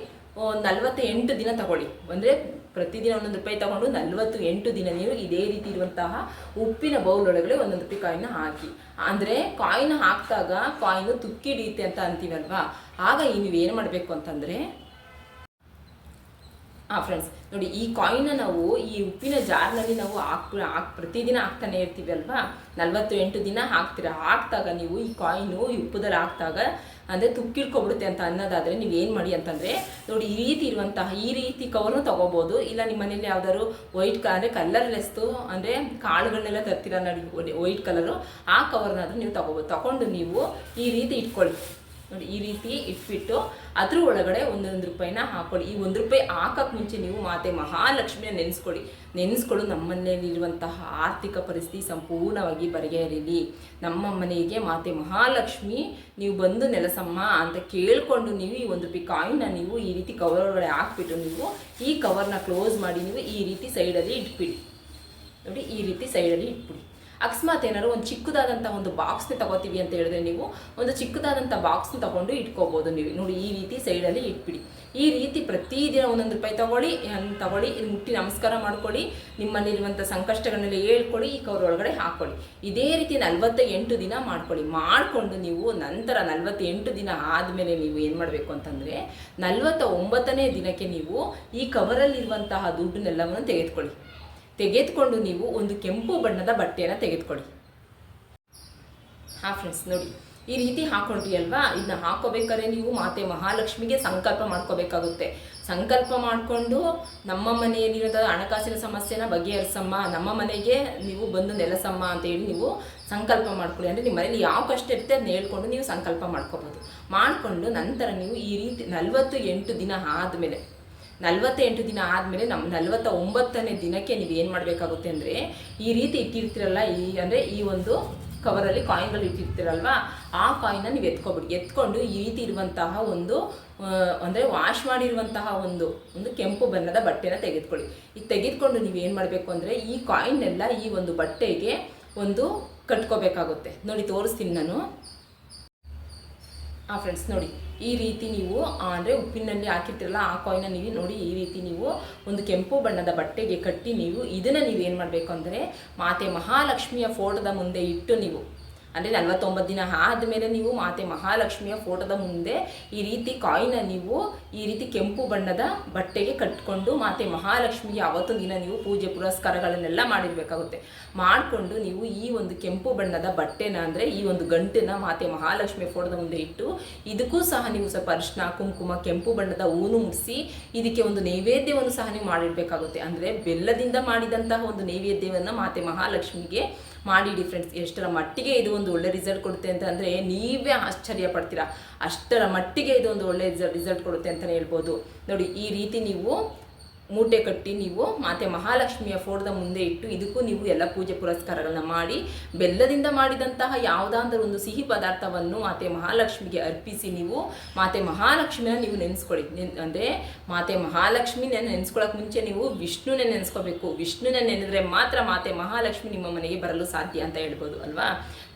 ನಲ್ವತ್ತು ಎಂಟು ದಿನ ತಗೊಳ್ಳಿ. ಅಂದರೆ ಪ್ರತಿದಿನ ಒಂದೊಂದು ರೂಪಾಯಿ ತಗೊಂಡು ನಲ್ವತ್ತು ಎಂಟು ದಿನ ನೀವು ಇದೇ ರೀತಿ ಇರುವಂತಹ ಉಪ್ಪಿನ ಬೌಲ್ ಒಳಗಡೆ ಒಂದೊಂದು ರೂಪಾಯಿ ಕಾಯಿನ ಹಾಕಿ. ಅಂದರೆ ಕಾಯಿನ ಹಾಕಿದಾಗ ಕಾಯಿನು ತುಕ್ಕಿಡಿಯುತ್ತೆ ಅಂತ ಅಂತೀವಲ್ವಾ ಆಗ ಈ ನೀವು ಏನು ಮಾಡಬೇಕು ಅಂತಂದರೆ ಹಾಂ ಫ್ರೆಂಡ್ಸ್ ನೋಡಿ ಈ ಕಾಯಿನ ನಾವು ಈ ಉಪ್ಪಿನ ಜಾರ್ನಲ್ಲಿ ನಾವು ಹಾಕ್ ಪ್ರತಿದಿನ ಹಾಕ್ತಾನೆ ಇರ್ತೀವಿ ಅಲ್ವಾ? ನಲ್ವತ್ತು ಎಂಟು ದಿನ ಹಾಕ್ತೀರ? ಹಾಕ್ದಾಗ ನೀವು ಈ ಕಾಯಿನು ಈ ಉಪ್ಪದಲ್ಲಿ ಹಾಕ್ದಾಗ ಅಂದರೆ ತುಕ್ಕಿಡ್ಕೊಬಿಡುತ್ತೆ ಅಂತ ಅನ್ನೋದಾದರೆ ನೀವು ಏನು ಮಾಡಿ ಅಂತಂದರೆ, ನೋಡಿ ಈ ರೀತಿ ಇರುವಂತಹ ಈ ರೀತಿ ಕವರ್ನು ತೊಗೋಬೋದು. ಇಲ್ಲ ನಿಮ್ಮ ಮನೇಲಿ ಯಾವ್ದಾದ್ರು ವೈಟ್ ಅಂದರೆ ಕಲರ್ಲೆಸ್ತು ಅಂದರೆ ಕಾಳುಗಳನ್ನೆಲ್ಲ ತರ್ತೀರ ನೋಡಿ ವೈಟ್ ಕಲರು ಆ ಕವರ್ನಾದ್ರೂ ನೀವು ತೊಗೋಬೋದು. ತೊಗೊಂಡು ನೀವು ಈ ರೀತಿ ಇಟ್ಕೊಳ್ಳಿ. ನೋಡಿ, ಈ ರೀತಿ ಇಟ್ಬಿಟ್ಟು ಅದ್ರ ಒಳಗಡೆ ಒಂದೊಂದು ರೂಪಾಯಿನ ಹಾಕೊಳ್ಳಿ. ಈ ಒಂದು ರೂಪಾಯಿ ಹಾಕಕ್ಕೆ ಮುಂಚೆ ನೀವು ಮಾತೆ ಮಹಾಲಕ್ಷ್ಮಿಯ ನೆನೆಸ್ಕೊಳ್ಳಿ. ನೆನೆಸ್ಕೊಳ್ಳು, ನಮ್ಮನೇಲಿರುವಂತಹ ಆರ್ಥಿಕ ಪರಿಸ್ಥಿತಿ ಸಂಪೂರ್ಣವಾಗಿ ಬಗೆಹರಿಲಿ. ನಮ್ಮ ಮನೆಗೆ ಮಾತೆ ಮಹಾಲಕ್ಷ್ಮಿ, ನೀವು ಬಂದು ನೆಲಸಮ್ಮ ಅಂತ ಕೇಳಿಕೊಂಡು ನೀವು ಈ ಒಂದು ರೂಪಾಯಿ ಕಾಯಿನ ನೀವು ಈ ರೀತಿ ಕವರ್ ಒಳಗಡೆ ಹಾಕ್ಬಿಟ್ಟು ನೀವು ಈ ಕವರ್ನ ಕ್ಲೋಸ್ ಮಾಡಿ ನೀವು ಈ ರೀತಿ ಸೈಡಲ್ಲಿ ಇಟ್ಬಿಡಿ. ನೋಡಿ, ಈ ರೀತಿ ಸೈಡಲ್ಲಿ ಇಟ್ಬಿಡಿ. ಅಕಸ್ಮಾತ್ ಏನಾದ್ರು ಒಂದು ಚಿಕ್ಕದಾದಂಥ ಒಂದು ಬಾಕ್ಸ್ನ ತಗೋತೀವಿ ಅಂತ ಹೇಳಿದ್ರೆ ನೀವು ಒಂದು ಚಿಕ್ಕದಾದಂಥ ಬಾಕ್ಸ್ನ ತಗೊಂಡು ಇಟ್ಕೋಬೋದು ನೀವು. ನೋಡಿ, ಈ ರೀತಿ ಸೈಡಲ್ಲಿ ಇಟ್ಬಿಡಿ. ಈ ರೀತಿ ಪ್ರತಿದಿನ ಒಂದೊಂದು ರೂಪಾಯಿ ತಗೊಳ್ಳಿ ತಗೊಳ್ಳಿ, ಇದು ಮುಟ್ಟಿ ನಮಸ್ಕಾರ ಮಾಡ್ಕೊಳ್ಳಿ ನಿಮ್ಮಲ್ಲಿರುವಂಥ ಸಂಕಷ್ಟಗಳನ್ನೆಲ್ಲ ಹೇಳ್ಕೊಳ್ಳಿ, ಈ ಕವರ್ ಒಳಗಡೆ ಹಾಕೊಳ್ಳಿ. ಇದೇ ರೀತಿ ನಲವತ್ತ ಎಂಟು ದಿನ ಮಾಡ್ಕೊಳ್ಳಿ. ಮಾಡಿಕೊಂಡು ನೀವು ನಂತರ ನಲವತ್ತೆಂಟು ದಿನ ಆದಮೇಲೆ ನೀವು ಏನು ಮಾಡಬೇಕು ಅಂತಂದರೆ ನಲವತ್ತ ಒಂಬತ್ತನೇ ದಿನಕ್ಕೆ ನೀವು ಈ ಕವರಲ್ಲಿರುವಂತಹ ದುಡ್ಡನ್ನೆಲ್ಲವನ್ನು ತೆಗೆದುಕೊಳ್ಳಿ. ತೆಗೆದುಕೊಂಡು ನೀವು ಒಂದು ಕೆಂಪು ಬಣ್ಣದ ಬಟ್ಟೆಯನ್ನು ತೆಗೆದುಕೊಳ್ಳಿ ಹಾಂ ಫ್ರೆಂಡ್ಸ್ ನೋಡಿ, ಈ ರೀತಿ ಹಾಕೊಂಡ್ರಿ ಅಲ್ವಾ ಇದನ್ನ ಹಾಕೋಬೇಕಾದ್ರೆ ನೀವು ಮಾತೆ ಮಹಾಲಕ್ಷ್ಮಿಗೆ ಸಂಕಲ್ಪ ಮಾಡ್ಕೋಬೇಕಾಗುತ್ತೆ. ಸಂಕಲ್ಪ ಮಾಡಿಕೊಂಡು ನಮ್ಮ ಮನೆಯಲ್ಲಿರೋದ ಹಣಕಾಸಿನ ಸಮಸ್ಯೆನ ಬಗೆಹರಿಸಮ್ಮ. ನಮ್ಮ ಮನೆಗೆ ನೀವು ಬಂದು ನೆಲೆಸಮ್ಮ ಅಂತ ಹೇಳಿ ನೀವು ಸಂಕಲ್ಪ ಮಾಡ್ಕೊಳ್ಳಿ. ಅಂದರೆ ನಿಮ್ಮ ಮನೇಲಿ ಯಾವ ಕಷ್ಟ ಇರುತ್ತೆ ಅದನ್ನ ಹೇಳ್ಕೊಂಡು ನೀವು ಸಂಕಲ್ಪ ಮಾಡ್ಕೋಬೋದು. ಮಾಡಿಕೊಂಡು ನಂತರ ನೀವು ಈ ರೀತಿ ನಲವತ್ತು ಎಂಟು ದಿನ ಆದಮೇಲೆ ನಲವತ್ತೆಂಟು ದಿನ ಆದಮೇಲೆ ನಮ್ಮ ನಲವತ್ತ ಒಂಬತ್ತನೇ ದಿನಕ್ಕೆ ನೀವು ಏನು ಮಾಡಬೇಕಾಗುತ್ತೆ ಅಂದರೆ ಈ ರೀತಿ ಇಟ್ಟಿರ್ತೀರಲ್ಲ, ಈ ಅಂದರೆ ಈ ಒಂದು ಕವರಲ್ಲಿ ಕಾಯಿನ್ಗಳು ಇಟ್ಟಿರ್ತೀರಲ್ವಾ, ಆ ಕಾಯಿನ್ನ ನೀವು ಎತ್ಕೊಬಿಡಿ. ಎತ್ಕೊಂಡು ಈ ರೀತಿ ಇರುವಂತಹ ಒಂದು ಅಂದರೆ ವಾಶ್ ಮಾಡಿರುವಂತಹ ಒಂದು ಒಂದು ಕೆಂಪು ಬಣ್ಣದ ಬಟ್ಟೆನ ತೆಗೆದುಕೊಳ್ಳಿ. ಇದು ತೆಗೆದುಕೊಂಡು ನೀವು ಏನು ಮಾಡಬೇಕು ಅಂದರೆ ಈ ಕಾಯಿನ್ನೆಲ್ಲ ಈ ಒಂದು ಬಟ್ಟೆಗೆ ಒಂದು ಕಟ್ಕೋಬೇಕಾಗುತ್ತೆ. ನೋಡಿ, ತೋರಿಸ್ತೀನಿ ನಾನು. ಹಾಂ ಫ್ರೆಂಡ್ಸ್ ನೋಡಿ. ಈ ರೀತಿ ನೀವು, ಅಂದರೆ ಉಪ್ಪಿನಲ್ಲಿ ಹಾಕಿರ್ತೀರಲ್ಲ, ಆ ಕಾಯಿನ ನೀವು ನೋಡಿ, ಈ ರೀತಿ ನೀವು ಒಂದು ಕೆಂಪು ಬಣ್ಣದ ಬಟ್ಟೆಗೆ ಕಟ್ಟಿ ನೀವು, ಇದನ್ನು ನೀವು ಏನು ಮಾಡಬೇಕು ಅಂದರೆ, ಮಾತೆ ಮಹಾಲಕ್ಷ್ಮಿಯ ಫೋಟೋದ ಮುಂದೆ ಇಟ್ಟು ನೀವು. ಅಂದರೆ ನಲ್ವತ್ತೊಂಬತ್ತು ದಿನ ಆದಮೇಲೆ ನೀವು ಮಾತೆ ಮಹಾಲಕ್ಷ್ಮಿಯ ಫೋಟೋದ ಮುಂದೆ ಈ ರೀತಿ ಕಾಯಿನ ನೀವು ಈ ರೀತಿ ಕೆಂಪು ಬಣ್ಣದ ಬಟ್ಟೆಗೆ ಕಟ್ಕೊಂಡು ಮಾತೆ ಮಹಾಲಕ್ಷ್ಮಿಗೆ ಅವತ್ತೊಂದು ದಿನ ನೀವು ಪೂಜೆ ಪುರಸ್ಕಾರಗಳನ್ನೆಲ್ಲ ಮಾಡಿರಬೇಕಾಗುತ್ತೆ. ಮಾಡಿಕೊಂಡು ನೀವು ಈ ಒಂದು ಕೆಂಪು ಬಣ್ಣದ ಬಟ್ಟೆನ ಅಂದರೆ ಈ ಒಂದು ಗಂಟನ್ನ ಮಾತೆ ಮಹಾಲಕ್ಷ್ಮಿಯ ಫೋಟೋದ ಮುಂದೆ ಇಟ್ಟು ಇದಕ್ಕೂ ಸಹ ನೀವು ಸ್ವಲ್ಪ ಅರಿಶಿನ, ಕುಂಕುಮ, ಕೆಂಪು ಬಣ್ಣದ ಹೂನು ಮುಡಿಸಿ ಇದಕ್ಕೆ ಒಂದು ನೈವೇದ್ಯವನ್ನು ಸಹ ನೀವು ಮಾಡಿಡಬೇಕಾಗುತ್ತೆ ಅಂದರೆ ಬೆಲ್ಲದಿಂದ ಮಾಡಿದಂತಹ ಒಂದು ನೈವೇದ್ಯವನ್ನು ಮಾತೆ ಮಹಾಲಕ್ಷ್ಮಿಗೆ ಮಾಡಿಡಿ ಫ್ರೆಂಡ್ಸ್ ಎಷ್ಟರ ಮಟ್ಟಿಗೆ ಇದು ಒಂದು ಒಳ್ಳೆ ರಿಸಲ್ಟ್ ಕೊಡುತ್ತೆ ಅಂತ ಅಂದರೆ ನೀವೇ ಆಶ್ಚರ್ಯ ಪಡ್ತೀರಾ. ಅಷ್ಟರ ಮಟ್ಟಿಗೆ ಇದೊಂದು ಒಳ್ಳೆ ರಿಸಲ್ಟ್ ಕೊಡುತ್ತೆ ಅಂತಲೇ ಹೇಳ್ಬೋದು. ನೋಡಿ, ಈ ರೀತಿ ನೀವು ಮೂಟೆ ಕಟ್ಟಿ ನೀವು ಮಾತೆ ಮಹಾಲಕ್ಷ್ಮಿಯ ಫೋಟೋದ ಮುಂದೆ ಇಟ್ಟು ಇದಕ್ಕೂ ನೀವು ಎಲ್ಲ ಪೂಜೆ ಪುರಸ್ಕಾರಗಳನ್ನ ಮಾಡಿ, ಬೆಲ್ಲದಿಂದ ಮಾಡಿದಂತಹ ಯಾವುದಾದ್ರೂ ಒಂದು ಸಿಹಿ ಪದಾರ್ಥವನ್ನು ಮಾತೆ ಮಹಾಲಕ್ಷ್ಮಿಗೆ ಅರ್ಪಿಸಿ ನೀವು ಮಾತೆ ಮಹಾಲಕ್ಷ್ಮಿನ ನೀವು ನೆನೆಸ್ಕೊಳ್ಳಿ. ನೆನ್, ಅಂದರೆ ಮಾತೆ ಮಹಾಲಕ್ಷ್ಮಿನ ನೆನೆಸ್ಕೊಳ್ಳೋಕೆ ಮುಂಚೆ ನೀವು ವಿಷ್ಣುನ ನೆನೆಸ್ಕೋಬೇಕು. ವಿಷ್ಣುನ ನೆನೆದ್ರೆ ಮಾತ್ರ ಮಾತೆ ಮಹಾಲಕ್ಷ್ಮಿ ನಿಮ್ಮ ಮನೆಗೆ ಬರಲು ಸಾಧ್ಯ ಅಂತ ಹೇಳ್ಬೋದು, ಅಲ್ವಾ?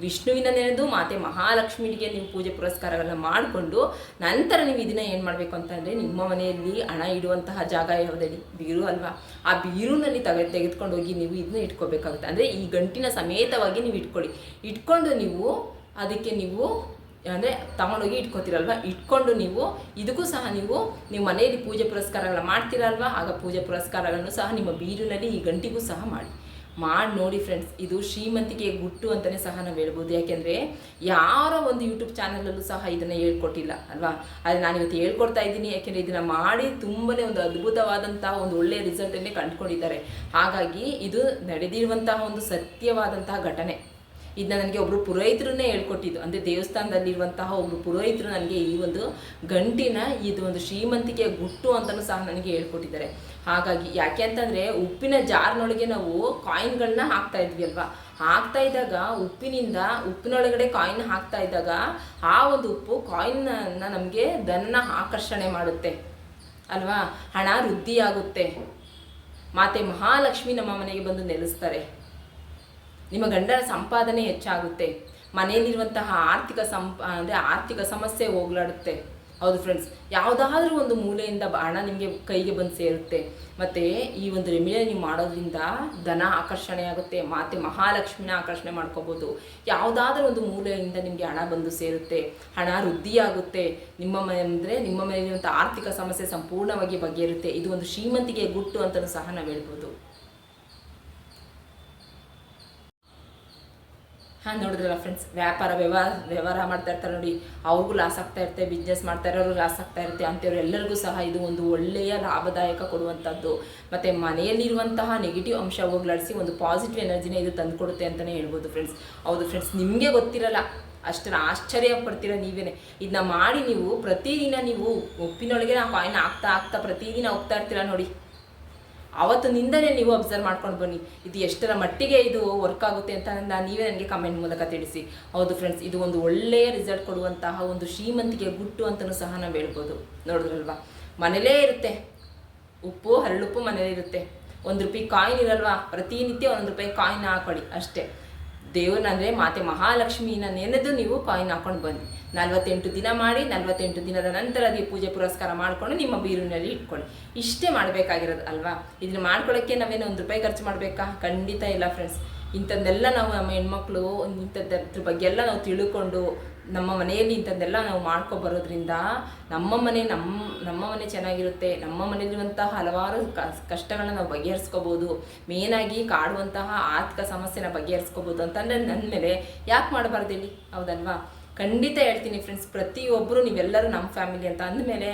ವಿಷ್ಣುವಿನ ನೆನೆದು ಮಾತೆ ಮಹಾಲಕ್ಷ್ಮಿಗೆ ನೀವು ಪೂಜೆ ಪುರಸ್ಕಾರಗಳನ್ನ ಮಾಡಿಕೊಂಡು ನಂತರ ನೀವು ಇದನ್ನ ಏನು ಮಾಡಬೇಕು ಅಂತಂದರೆ ನಿಮ್ಮ ಮನೆಯಲ್ಲಿ ಹಣ ಇಡುವಂತಹ ಜಾಗ ಯಾವುದಲ್ಲಿ ಬೀರು ಅಲ್ವಾ? ಆ ಬೀರುನಲ್ಲಿ ತಗ ತೆಗೆದುಕೊಂಡು ಹೋಗಿ ನೀವು ಇದನ್ನ ಇಟ್ಕೋಬೇಕಾಗುತ್ತೆ. ಅಂದರೆ ಈ ಗಂಟಿನ ಸಮೇತವಾಗಿ ನೀವು ಇಟ್ಕೊಳ್ಳಿ. ಇಟ್ಕೊಂಡು ನೀವು ಅದಕ್ಕೆ ನೀವು, ಅಂದರೆ ತಗೊಂಡೋಗಿ ಇಟ್ಕೋತೀರಲ್ವ ಇಟ್ಕೊಂಡು ನೀವು, ಇದಕ್ಕೂ ಸಹ ನೀವು ನೀವು ಮನೆಯಲ್ಲಿ ಪೂಜೆ ಪುರಸ್ಕಾರಗಳನ್ನ ಮಾಡ್ತೀರಲ್ವ ಆಗ ಪೂಜೆ ಪುರಸ್ಕಾರಗಳನ್ನು ಸಹ ನಿಮ್ಮ ಬೀರುನಲ್ಲಿ ಈ ಗಂಟಿಗೂ ಸಹ ಮಾಡಿ. ಮಾಡಿ ನೋಡಿ ಫ್ರೆಂಡ್ಸ್ ಇದು ಶ್ರೀಮಂತಿಕೆ ಗುಟ್ಟು ಅಂತಲೇ ಸಹ ನಾವು ಹೇಳ್ಬೋದು. ಯಾಕೆಂದರೆ ಯಾರೋ ಒಂದು ಯೂಟ್ಯೂಬ್ ಚಾನಲಲ್ಲೂ ಸಹ ಇದನ್ನು ಹೇಳ್ಕೊಟ್ಟಿಲ್ಲ, ಅಲ್ವಾ? ಆದರೆ ನಾನು ಇವತ್ತು ಹೇಳ್ಕೊಡ್ತಾ ಇದ್ದೀನಿ, ಯಾಕೆಂದರೆ ಇದನ್ನು ಮಾಡಿ ತುಂಬನೇ ಒಂದು ಅದ್ಭುತವಾದಂತಹ ಒಂದು ಒಳ್ಳೆಯ ರಿಸಲ್ಟನ್ನೇ ಕಂಡುಕೊಂಡಿದ್ದಾರೆ. ಹಾಗಾಗಿ ಇದು ನಡೆದಿರುವಂತಹ ಒಂದು ಸತ್ಯವಾದಂತಹ ಘಟನೆ. ಇದನ್ನ ನನಗೆ ಒಬ್ಬರು ಪುರೋಹಿತರನ್ನೇ ಹೇಳ್ಕೊಟ್ಟಿದ್ದು. ಅಂದರೆ ದೇವಸ್ಥಾನದಲ್ಲಿರುವಂತಹ ಒಬ್ಬರು ಪುರೋಹಿತರು ನನಗೆ ಈ ಒಂದು ಗಂಟಿನ ಇದು ಒಂದು ಶ್ರೀಮಂತಿಕೆಯ ಗುಟ್ಟು ಅಂತಲೂ ಸಹ ನನಗೆ ಹೇಳ್ಕೊಟ್ಟಿದ್ದಾರೆ. ಹಾಗಾಗಿ ಯಾಕೆ ಅಂತಂದರೆ ಉಪ್ಪಿನ ಜಾರ್ನೊಳಗೆ ನಾವು ಕಾಯಿನ್ಗಳನ್ನ ಹಾಕ್ತಾ ಇದ್ವಿ ಅಲ್ವಾ? ಹಾಕ್ತಾ ಇದ್ದಾಗ ಉಪ್ಪಿನಿಂದ ಉಪ್ಪಿನೊಳಗಡೆ ಕಾಯಿನ್ ಹಾಕ್ತಾ ಇದ್ದಾಗ ಆ ಒಂದು ಉಪ್ಪು ಕಾಯಿನ್ನ ನಮಗೆ ಧನ ಆಕರ್ಷಣೆ ಮಾಡುತ್ತೆ. ಅಲ್ವಾ? ಹಣ ವೃದ್ಧಿಯಾಗುತ್ತೆ. ಮಾತೆ ಮಹಾಲಕ್ಷ್ಮಿ ನಮ್ಮ ಮನೆಗೆ ಬಂದು ನೆಲೆಸ್ತಾರೆ. ನಿಮ್ಮ ಗಂಡನ ಸಂಪಾದನೆ ಹೆಚ್ಚಾಗುತ್ತೆ. ಮನೆಯಲ್ಲಿರುವಂತಹ ಆರ್ಥಿಕ ಸಂಪ, ಅಂದರೆ ಆರ್ಥಿಕ ಸಮಸ್ಯೆ ಹೋಗ್ಲಾಡುತ್ತೆ. ಹೌದು ಫ್ರೆಂಡ್ಸ್ ಯಾವುದಾದ್ರೂ ಒಂದು ಮೂಲೆಯಿಂದ ಹಣ ನಿಮಗೆ ಕೈಗೆ ಬಂದು ಸೇರುತ್ತೆ. ಮತ್ತು ಈ ಒಂದು ರೆಮಿಡಿಯ ನೀವು ಮಾಡೋದ್ರಿಂದ ಧನ ಆಕರ್ಷಣೆ ಆಗುತ್ತೆ ಮಾತೆ ಮಹಾಲಕ್ಷ್ಮಿನ ಆಕರ್ಷಣೆ ಮಾಡ್ಕೋಬೋದು. ಯಾವುದಾದ್ರೂ ಒಂದು ಮೂಲೆಯಿಂದ ನಿಮಗೆ ಹಣ ಬಂದು ಸೇರುತ್ತೆ. ಹಣ ವೃದ್ಧಿಯಾಗುತ್ತೆ. ನಿಮ್ಮ ಮನೆ ಅಂದರೆ ನಿಮ್ಮ ಮನೆಯಲ್ಲಿರುವಂಥ ಆರ್ಥಿಕ ಸಮಸ್ಯೆ ಸಂಪೂರ್ಣವಾಗಿ ಬಗೆಯಿರುತ್ತೆ ಇದು ಒಂದು ಶ್ರೀಮಂತಿಗೆ ಗುಟ್ಟು ಅಂತಲೂ ಸಹ ನಾವು ಹೇಳ್ಬೋದು. ಹಾಂ, ನೋಡಿದ್ರಲ್ಲ ಫ್ರೆಂಡ್ಸ್ ವ್ಯಾಪಾರ, ವ್ಯವಹಾರ ವ್ಯವಹಾರ ಮಾಡ್ತಾ ಇರ್ತಾರೆ ನೋಡಿ. ಅವ್ರಿಗೂ ಲಾಸ್ ಆಗ್ತಾ ಇರುತ್ತೆ ಬಿಸ್ನೆಸ್ ಮಾಡ್ತಾ ಇರೋರು ಲಾಸ್ ಆಗ್ತಾ ಇರುತ್ತೆ ಅಂತೇವ್ರು ಎಲ್ಲರಿಗೂ ಸಹ ಇದು ಒಂದು ಒಳ್ಳೆಯ ಲಾಭದಾಯಕ ಕೊಡುವಂಥದ್ದು. ಮತ್ತು ಮನೆಯಲ್ಲಿರುವಂತಹ ನೆಗೆಟಿವ್ ಅಂಶ ಹೋಗ್ಲಾಡಿಸಿ ಒಂದು ಪಾಸಿಟಿವ್ ಎನರ್ಜಿನ ಇದು ತಂದುಕೊಡುತ್ತೆ ಅಂತಲೇ ಹೇಳ್ಬೋದು ಫ್ರೆಂಡ್ಸ್ ಹೌದು ಫ್ರೆಂಡ್ಸ್ ನಿಮಗೆ ಗೊತ್ತಿರಲ್ಲ ಅಷ್ಟರ ಆಶ್ಚರ್ಯ ಪಡ್ತೀರ ನೀವೇನೆ. ಇದನ್ನ ಮಾಡಿ ನೀವು ಪ್ರತಿದಿನ ನೀವು ಉಪ್ಪಿನೊಳಗೆ ನಾವು ಕಾಯಿನ್ ಹಾಕ್ತಾ ಹಾಕ್ತಾ ಪ್ರತಿದಿನ ಹೋಗ್ತಾ ಇರ್ತೀರ ನೋಡಿ. ಅವತ್ತಿನಿಂದಲೇ ನೀವು ಅಬ್ಸರ್ವ್ ಮಾಡ್ಕೊಂಡು ಬನ್ನಿ. ಇದು ಎಷ್ಟರ ಮಟ್ಟಿಗೆ ಇದು ವರ್ಕ್ ಆಗುತ್ತೆ ಅಂತ ನಾನು ನೀವೇ ನನಗೆ ಕಮೆಂಟ್ ಮೂಲಕ ತಿಳಿಸಿ. ಹೌದು ಫ್ರೆಂಡ್ಸ್ ಇದು ಒಂದು ಒಳ್ಳೆಯ ರಿಸಲ್ಟ್ ಕೊಡುವಂತಹ ಒಂದು ಶ್ರೀಮಂತಿಗೆ ಗುಟ್ಟು ಅಂತಲೂ ಸಹ ನಾವು ಹೇಳ್ಬೋದು. ನೋಡಿದ್ರಲ್ವಾ? ಮನೇಲೇ ಇರುತ್ತೆ. ಉಪ್ಪು, ಹರಳುಪ್ಪು ಮನೇಲೇ ಇರುತ್ತೆ ಒಂದು ರೂಪಾಯಿ ಕಾಯಿನ್ ಇರಲ್ವಾ? ಪ್ರತಿನಿತ್ಯ ಒಂದು ರೂಪಾಯಿ ಕಾಯಿನ್ ಹಾಕೊಳ್ಳಿ ಅಷ್ಟೇ. ದೇವ್ರನ್ನಂದರೆ ಮಾತೆ ಮಹಾಲಕ್ಷ್ಮಿನ ನೆನೆದು ನೀವು ಕಾಯಿನ್ ಹಾಕೊಂಡು ಬನ್ನಿ. ನಲ್ವತ್ತೆಂಟು ದಿನ ಮಾಡಿ, ನಲ್ವತ್ತೆಂಟು ದಿನದ ನಂತರ ಅದೇ ಪೂಜೆ ಪುರಸ್ಕಾರ ಮಾಡಿಕೊಂಡು ನಿಮ್ಮ ಬೀರಿನಲ್ಲಿ ಇಟ್ಕೊಳ್ಳಿ. ಇಷ್ಟೇ ಮಾಡಬೇಕಾಗಿರೋದು ಅಲ್ವಾ? ಇದನ್ನ ಮಾಡ್ಕೊಳ್ಳೋಕ್ಕೆ ನಾವೇನು ಒಂದು ರೂಪಾಯಿ ಖರ್ಚು ಮಾಡಬೇಕಾ? ಖಂಡಿತ ಇಲ್ಲ ಫ್ರೆಂಡ್ಸ್ ಇಂಥದ್ದೆಲ್ಲ ನಾವು ನಮ್ಮ ಹೆಣ್ಮಕ್ಳು ಇಂಥದ್ರ ಬಗ್ಗೆ ಎಲ್ಲ ನಾವು ತಿಳ್ಕೊಂಡು ನಮ್ಮ ಮನೆಯಲ್ಲಿ ಇಂಥದ್ದೆಲ್ಲ ನಾವು ಮಾಡ್ಕೊ ಬರೋದ್ರಿಂದ ನಮ್ಮ ಮನೆ ನಮ್ಮ ನಮ್ಮ ಮನೆ ಚೆನ್ನಾಗಿರುತ್ತೆ, ನಮ್ಮ ಮನೆಯಲ್ಲಿರುವಂತಹ ಹಲವಾರು ಕಷ್ಟಗಳನ್ನ ನಾವು ಬಗೆಹರಿಸ್ಕೋಬೋದು ಮೇನಾಗಿ ಕಾಡುವಂತಹ ಆರ್ಥಿಕ ಸಮಸ್ಯೆನ ಬಗೆಹರಿಸ್ಕೋಬೋದು ಅಂತಂದರೆ ನನ್ನ ಮೇಲೆ ಯಾಕೆ ಮಾಡಬಾರ್ದು ಹೌದಲ್ವಾ? ಖಂಡಿತ ಹೇಳ್ತೀನಿ ಫ್ರೆಂಡ್ಸ್ ಪ್ರತಿಯೊಬ್ಬರು ನೀವೆಲ್ಲರೂ ನಮ್ಮ ಫ್ಯಾಮಿಲಿ ಅಂತ ಅಂದಮೇಲೆ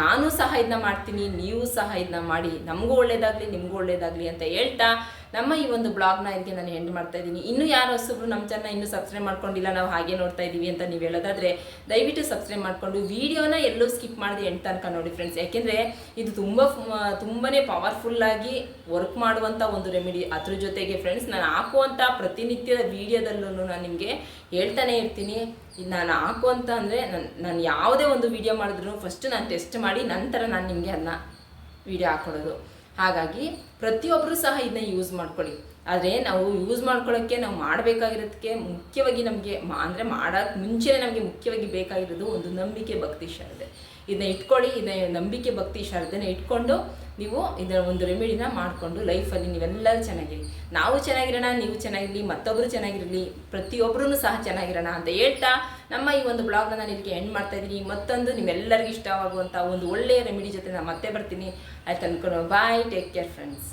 ನಾನು ಸಹ ಇದನ್ನ ಮಾಡ್ತೀನಿ, ನೀವು ಸಹ ಇದನ್ನ ಮಾಡಿ, ನಮಗೂ ಒಳ್ಳೇದಾಗಲಿ, ನಿಮಗೂ ಒಳ್ಳೇದಾಗಲಿ ಅಂತ ಹೇಳ್ತಾ ನಮ್ಮ ಈ ಒಂದು ಬ್ಲಾಗ್ನ ಇದಕ್ಕೆ ನಾನು ಎಂಡ್ ಮಾಡ್ತಾ ಇದ್ದೀನಿ. ಇನ್ನೂ ಯಾರು ಹೊಸಬ್ರು ನಮ್ಮ ಚಾನಲ್ ಇನ್ನೂ ಸಬ್ಸ್ಕ್ರೈಬ್ ಮಾಡ್ಕೊಂಡಿಲ್ಲ, ನಾವು ಹಾಗೆ ನೋಡ್ತಾ ಇದ್ದೀವಿ ಅಂತ ನೀವು ಹೇಳೋದಾದ್ರೆ ದಯವಿಟ್ಟು ಸಬ್ಸ್ಕ್ರೈಬ್ ಮಾಡಿಕೊಂಡು ವಿಡಿಯೋನ ಎಲ್ಲೂ ಸ್ಕಿಪ್ ಮಾಡಿದೆ ಎಂಡ್ ತನಕ ನೋಡಿ ಫ್ರೆಂಡ್ಸ್ ಯಾಕೆಂದರೆ ಇದು ತುಂಬ ತುಂಬಾ ಪವರ್ಫುಲ್ಲಾಗಿ ವರ್ಕ್ ಮಾಡುವಂಥ ಒಂದು ರೆಮಿಡಿ ಅದ್ರ ಜೊತೆಗೆ ಫ್ರೆಂಡ್ಸ್ ನಾನು ಹಾಕುವಂಥ ಪ್ರತಿನಿತ್ಯದ ವಿಡಿಯೋದಲ್ಲೂ ನಾನು ನಿಮಗೆ ಹೇಳ್ತಾನೆ ಇರ್ತೀನಿ. ಇದು ನಾನು ಹಾಕುವಂತ ಅಂದರೆ ನಾನು ನಾನು ಯಾವುದೇ ಒಂದು ವಿಡಿಯೋ ಮಾಡಿದ್ರು ಫಸ್ಟ್ ನಾನು ಟೆಸ್ಟ್ ಮಾಡಿ ನಂತರ ನಾನು ನಿಮಗೆ ಅದನ್ನ ವಿಡಿಯೋ ಹಾಕೊಳ್ಳೋದು ಹಾಗಾಗಿ ಪ್ರತಿಯೊಬ್ಬರು ಸಹ ಇದನ್ನ ಯೂಸ್ ಮಾಡ್ಕೊಳ್ಳಿ. ಆದರೆ ನಾವು ಯೂಸ್ ಮಾಡ್ಕೊಳ್ಳೋಕ್ಕೆ ನಾವು ಮಾಡಬೇಕಾಗಿರೋದಕ್ಕೆ ಮುಖ್ಯವಾಗಿ ನಮಗೆ ಮಾ, ಅಂದರೆ ಮಾಡೋಕ್ಕೆ ಮುಂಚೆನೇ ನಮಗೆ ಮುಖ್ಯವಾಗಿ ಬೇಕಾಗಿರೋದು ಒಂದು ನಂಬಿಕೆ ಭಕ್ತಿ ಶ್ರದ್ಧೆ ಇದನ್ನ ಇಟ್ಕೊಳ್ಳಿ ಇದನ್ನ ನಂಬಿಕೆ ಭಕ್ತಿ ಶ್ರದ್ಧೆನ ಇಟ್ಕೊಂಡು ನೀವು ಇದರ ಒಂದು ರೆಮಿಡಿನ ಮಾಡಿಕೊಂಡು ಲೈಫಲ್ಲಿ ನೀವೆಲ್ಲರೂ ಚೆನ್ನಾಗಿರಿ. ನಾವು ಚೆನ್ನಾಗಿರೋಣ, ನೀವು ಚೆನ್ನಾಗಿರಲಿ ಮತ್ತೊಬ್ಬರು ಚೆನ್ನಾಗಿರಲಿ ಪ್ರತಿಯೊಬ್ಬರೂ ಸಹ ಚೆನ್ನಾಗಿರೋಣ ಅಂತ ಹೇಳ್ತಾ ನಮ್ಮ ಈ ಒಂದು ಬ್ಲಾಗ್ನ ನಾನು ಇದಕ್ಕೆ ಎಂಡ್ ಮಾಡ್ತಾ ಇದ್ದೀನಿ. ಮತ್ತೊಂದು ನಿಮ್ಮೆಲ್ಲರಿಗೂ ಇಷ್ಟವಾಗುವಂಥ ಒಂದು ಒಳ್ಳೆಯ ರೆಮಿಡಿ ಜೊತೆ ನಾನು ಮತ್ತೆ ಬರ್ತೀನಿ. ಆಯ್ತು ಅನ್ಕೊಂಡು ಬಾಯ್ ಟೇಕ್ ಕೇರ್ ಫ್ರೆಂಡ್ಸ್